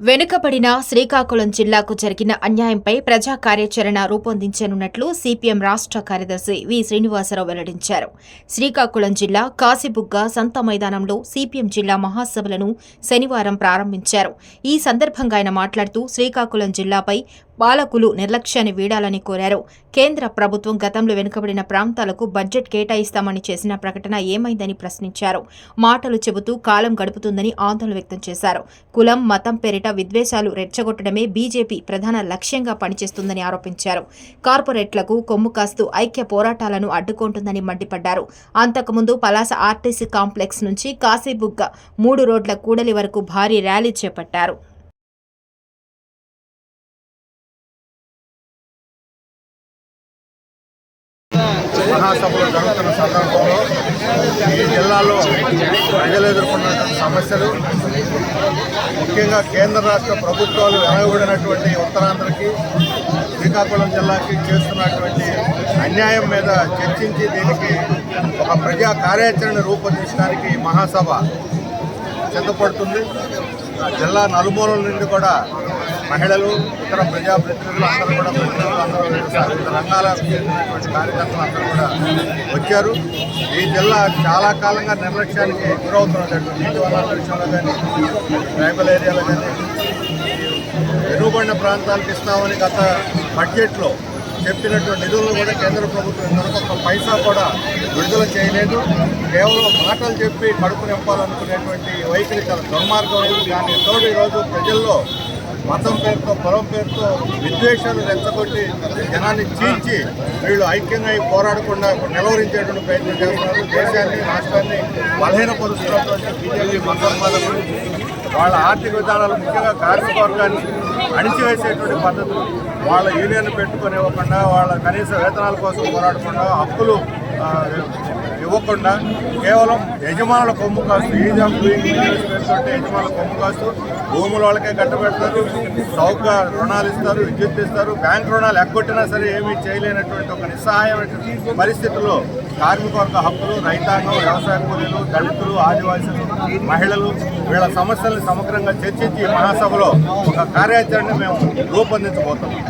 వెనుకబడిన శ్రీకాకుళం జిల్లాకు జరిగిన అన్యాయంపై ప్రజా కార్యాచరణ రూపొందించనున్నట్లు సిపిఎం రాష్ట్ర కార్యదర్శి వి శ్రీనివాసరావు వెల్లడించారు. శ్రీకాకుళం జిల్లా కాశీబుగ్గ సంత మైదానంలో సిపిఎం జిల్లా మహాసభలను శనివారం ప్రారంభించారు. ఈ సందర్భంగా ఆయన మాట్లాడుతూ శ్రీకాకుళం జిల్లాపై పాలకులు నిర్లక్ష్యాన్ని వీడాలని కోరారు. కేంద్ర ప్రభుత్వం గతంలో వెనుకబడిన ప్రాంతాలకు బడ్జెట్ కేటాయిస్తామని చేసిన ప్రకటన ఏమైందని ప్రశ్నించారు. మాటలు చెబుతూ కాలం గడుపుతుందని ఆందోళన వ్యక్తం చేశారు. కులం మతం పేరిట విద్వేషాలు రెచ్చగొట్టడమే బీజేపీ ప్రధాన లక్ష్యంగా పనిచేస్తుందని ఆరోపించారు. కార్పొరేట్లకు కొమ్ము కాస్తూ ఐక్య పోరాటాలను అడ్డుకుంటుందని మండిపడ్డారు. అంతకుముందు పలాస ఆర్టీసీ కాంప్లెక్స్ నుంచి కాశీబుగ్గ మూడు రోడ్ల కూడలి వరకు భారీ ర్యాలీ చేపట్టారు. మహాసభలు జరుగుతున్న సందర్భంలో ఈ జిల్లాలో ప్రజలు ఎదుర్కొన్నటువంటి సమస్యలు ముఖ్యంగా కేంద్ర రాష్ట్ర ప్రభుత్వాలు వెనకబడినటువంటి ఉత్తరాంధ్రకి శ్రీకాకుళం జిల్లాకి చేస్తున్నటువంటి అన్యాయం మీద చర్చించి దీనికి ఒక ప్రజా కార్యాచరణ రూపొందించడానికి మహాసభ సిద్ధపడుతుంది. ఆ జిల్లా నలుమూలల నుండి కూడా మహిళలు ఇతర ప్రజాప్రతినిధులు అందరూ కూడా ప్రతినిధులు అందరూ వివిధ రంగాలకు కార్యకర్తలు అందరూ కూడా వచ్చారు. ఈ జిల్లా చాలా కాలంగా నిర్లక్ష్యానికి గురవుతున్నటువంటి నీటి వనరుల విషయంలో కానీ ట్రైబల్ ఏరియాలో కానీ వెనుకబడిన ప్రాంతాలకు ఇస్తామని గత బడ్జెట్లో చెప్పినటువంటి నిధులను కూడా కేంద్ర ప్రభుత్వం ఇంతవరకు ఒక పైసా కూడా విడుదల చేయలేదు. కేవలం మాటలు చెప్పి కడుపు నింపాలనుకునేటువంటి వైఖరి చాలా దుర్మార్గమైంది దాని తోడు ఈరోజు ప్రజల్లో మతం పేరుతో పొలం పేరుతో విద్వేషాలు రెచ్చగొట్టి జనాన్ని చీల్చి వీళ్ళు ఐక్యంగా అయి పోరాడకుండా నిలవరించేటువంటి ప్రయత్నం చేస్తున్నారు. దేశాన్ని రాష్ట్రాన్ని బలహీనపరుస్తున్నటువంటి బీజేపీ మతోన్మాదకులు వాళ్ళ ఆర్థిక విధానాలు ముఖ్యంగా కార్మిక వర్గాన్ని అణిచివేసేటువంటి పద్ధతులు వాళ్ళ యూనియన్ పెట్టుకొని ఇవ్వకుండా వాళ్ళ కనీస వేతనాల కోసం పోరాడకుండా అప్పులు ఇవ్వకుండా కేవలం యజమానుల కొమ్ము కాస్తు ఈజ్ ఆఫ్ డూయింగ్ పేరుతోటి యజమానుల కొమ్ము కాస్తు భూముల వాళ్ళకే కట్టబెడతారు సౌక రుణాలు ఇస్తారు విద్యుత్ ఇస్తారు బ్యాంక్ రుణాలు ఎగ్గొట్టినా సరే ఏమీ చేయలేనటువంటి ఒక నిస్సహాయమైన పరిస్థితుల్లో కార్మిక వర్గ హక్కులు రైతాంగం వ్యవసాయ కూలీలు దళితులు ఆదివాసులు మహిళలు వీళ్ళ సమస్యల్ని సమగ్రంగా చర్చించి మహాసభలో ఒక కార్యాచరణ మేము రూపొందించబోతున్నాం.